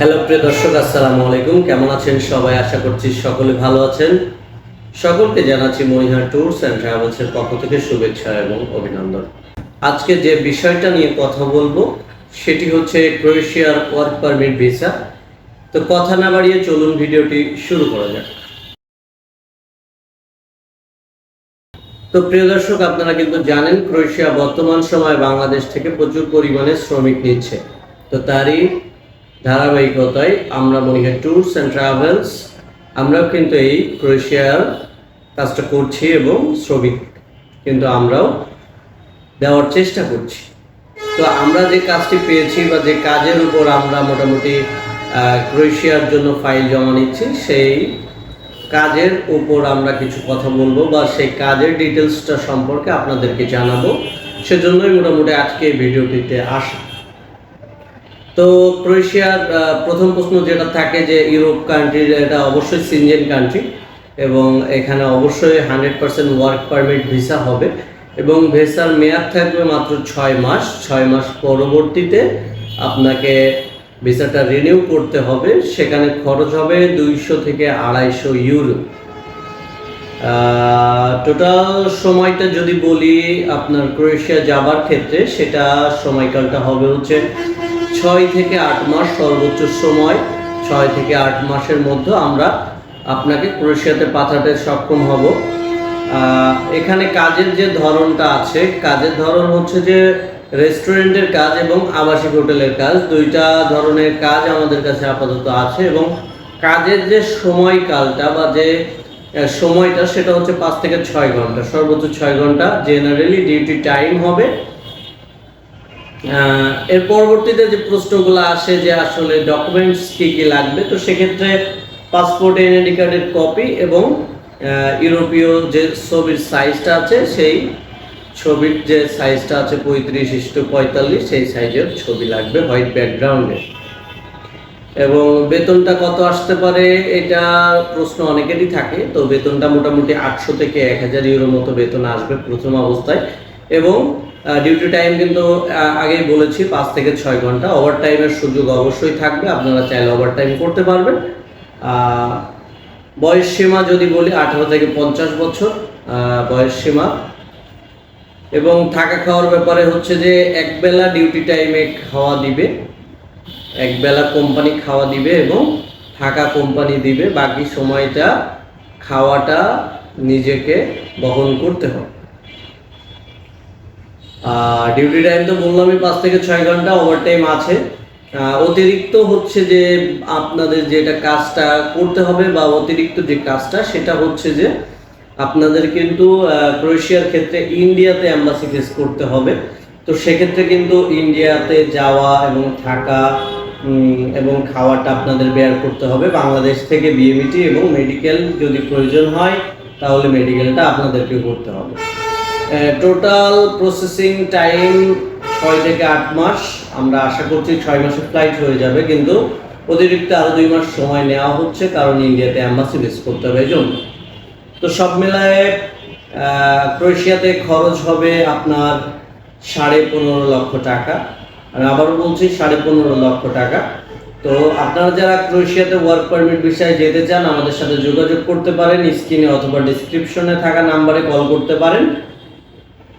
Hello প্রিয় দর্শক, আসসালামু আলাইকুম। কেমন আছেন সবাই? আশা করছি সকলে ভালো আছেন। সকলকে জানাচ্ছি মহিহার ট্যুরস অ্যান্ড ট্রাভেলসের পক্ষ থেকে শুভেচ্ছা এবং অভিনন্দন। আজকে যে বিষয়টা নিয়ে কথা বলব, সেটি হচ্ছে ক্রোয়েশিয়ার ওয়ার্ক পারমিট ভিসা। তো কথা না বাড়িয়ে চলুন ভিডিওটি শুরু করা যাক। তো প্রিয় দর্শক, আপনারা কিন্তু জানেন, ক্রোয়েশিয়া বর্তমান সময়ে বাংলাদেশ থেকে প্রচুর পরিমাণে শ্রমিক নিচ্ছে। তো তারই ধারাবাহিকতায় আমরা মনে হয় ট্যুরস অ্যান্ড ট্রাভেলস, আমরাও কিন্তু এই ক্রোয়েশিয়ার কাজটা করছি এবং শ্রমিক কিন্তু আমরাও দেওয়ার চেষ্টা করছি। তো আমরা যে কাজটি পেয়েছি বা যে কাজের উপর আমরা মোটামুটি ক্রোয়েশিয়ার জন্য ফাইল জমা নিচ্ছি, সেই কাজের উপর আমরা কিছু কথা বলব বা সেই কাজের ডিটেলসটা সম্পর্কে আপনাদেরকে জানাব। সেজন্যই মোটামুটি আজকে ভিডিওটিতে আসা। তো ক্রোয়েশিয়ার প্রথম প্রশ্ন যেটা থাকে যে ইউরোপ কান্ট্রির এটা অবশ্যই সিনজেন কান্ট্রি এবং এখানে অবশ্যই hundred percent work permit visa হবে এবং ভিসার মেয়াদ থাকবে মাত্র ছয় মাস। ছয় মাস পরবর্তীতে আপনাকে ভিসাটা রিনিউ করতে হবে। সেখানে খরচ হবে দুইশো থেকে আড়াইশো ইউরো টোটাল সময়টা যদি বলি আপনার ক্রোয়েশিয়া যাবার ক্ষেত্রে, সেটা সময়কালটা হবে হচ্ছে ছয় থেকে আট মাস সর্বোচ্চ সময়। ছয় থেকে আট মাসের মধ্যে আমরা আপনাকে ক্রোয়েশিয়াতে পাঠাতে সক্ষম হব। এখানে কাজের যে ধরনটা আছে, কাজের ধরন হচ্ছে যে রেস্টুরেন্টের কাজ এবং আবাসিক হোটেলের কাজ, দুইটা ধরনের কাজ আমাদের কাছে আপাতত আছে এবং কাজের যে সময়কালটা বা যে সময়টা সেটা হচ্ছে পাঁচ থেকে ছয় ঘণ্টা। সর্বোচ্চ ছয় ঘণ্টা। জেনারেলি ডিউটি টাইম হবে। এর পরবর্তীতে যে প্রশ্নগুলো আসে যে আসলে ডকুমেন্টস কি কি লাগবে, তো সেক্ষেত্রে পাসপোর্ট এনআইডি কার্ডের কপি এবং ইউরোপীয় যে ছবির সাইজটা আছে, সেই ছবির যে সাইজটা আছে পঁয়ত্রিশ ইস্টু পঁয়তাল্লিশ, সেই সাইজের ছবি লাগবে হোয়াইট ব্যাকগ্রাউন্ডে এবং বেতনটা কত আসতে পারে, এটা প্রশ্ন অনেকেরই থাকে, তো বেতনটা মোটামুটি আটশো থেকে এক হাজার ইউরো মতো বেতন আসবে প্রথম অবস্থায়। এবং ডিউটি টাইম কিন্তু আগেই বলেছি, পাঁচ থেকে ছয় ঘণ্টা। ওভার টাইমের সুযোগ অবশ্যই থাকবে, আপনারা চাইলে ওভার টাইম করতে পারবেন। বয়স সীমা যদি বলি, আঠারো থেকে পঞ্চাশ বছর বয়স সীমা। এবং থাকা খাওয়ার ব্যাপারে হচ্ছে যে, একবেলা ডিউটি টাইমে খাওয়া দিবে, একবেলা কোম্পানি খাওয়া দিবে এবং থাকা কোম্পানি দিবে। বাকি সময়টা খাওয়াটা নিজেকে বহন করতে হবে। ডিউটি টাইম তো বললামই, পাঁচ থেকে ছয় ঘণ্টা ওভার টাইম আছে অতিরিক্ত হচ্ছে যে আপনাদের যেটা কাজটা করতে হবে বা অতিরিক্ত যে কাজটা, সেটা হচ্ছে যে আপনাদের কিন্তু ক্রোয়েশিয়ার ক্ষেত্রে ইন্ডিয়াতে অ্যাম্বাসি ফেস করতে হবে। তো সেক্ষেত্রে কিন্তু ইন্ডিয়াতে যাওয়া এবং থাকা এবং খাওয়াটা আপনাদের বেয়ার করতে হবে। বাংলাদেশ থেকে বিএমিটি এবং মেডিকেল যদি প্রয়োজন হয়, তাহলে মেডিকেলটা আপনাদেরকে করতে হবে। টোটাল প্রসেসিং টাইম ছয় থেকে আট মাস। আমরা আশা করছি ছয় মাসের ফ্লাইট হয়ে যাবে, কিন্তু অতিরিক্ত আরও দুই মাস সময় নেওয়া হচ্ছে, কারণ ইন্ডিয়াতে অ্যাম্বাসি বেস করতে হবে, এই জন্য। তো সব মিলায়ে ক্রোয়েশিয়াতে খরচ হবে আপনার সাড়ে পনেরো লক্ষ টাকা। আমি আবারও বলছি, সাড়ে পনেরো লক্ষ টাকা। তো আপনারা যারা ক্রোয়েশিয়াতে ওয়ার্ক পারমিট বিষয়ে যেতে চান, আমাদের সাথে যোগাযোগ করতে পারেন, স্ক্রিনে অথবা ডিসক্রিপশনে থাকা নাম্বারে কল করতে পারেন।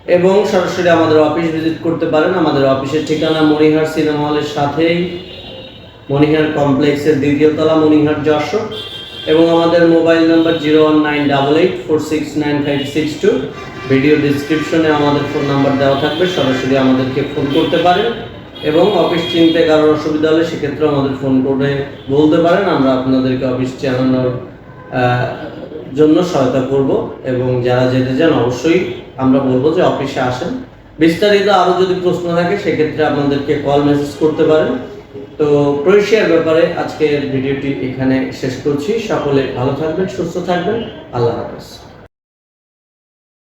এবং সরাসরি আমাদের অফিস ভিজিট করতে পারেন। আমাদের অফিসের ঠিকানা মণিহার সিনেমা হলের সাথেই। মণিহার কমপ্লেক্সের দ্বিতীয় তলা মণিহার যশোর। এবং আমাদের mobile number zero one nine double eight four six nine five six two. Video ডিসক্রিপশনে আমাদের ফোন নাম্বার দেওয়া থাকবে। সরাসরি আমাদেরকে ফোন করতে পারেন। এবং অফিস চিনতে কারোর অসুবিধা হলে সেক্ষেত্রে আমাদের ফোন করে বলতে পারেন। আমরা আপনাদেরকে অফিস চালানোর আহ, জন্য সহায়তা করব এবং যারা যেতে চান অবশ্যই আমরা বলব যে অফিসে আসেন। বিস্তারিত আরও যদি প্রশ্ন থাকে, সেক্ষেত্রে আপনাদেরকে কল মেসেজ করতে পারেন। তো ক্রোয়েশিয়ার ব্যাপারে আজকের ভিডিওটি এখানে শেষ করছি। সকলে ভালো থাকবেন, সুস্থ থাকবেন। আল্লাহ হাফেজ।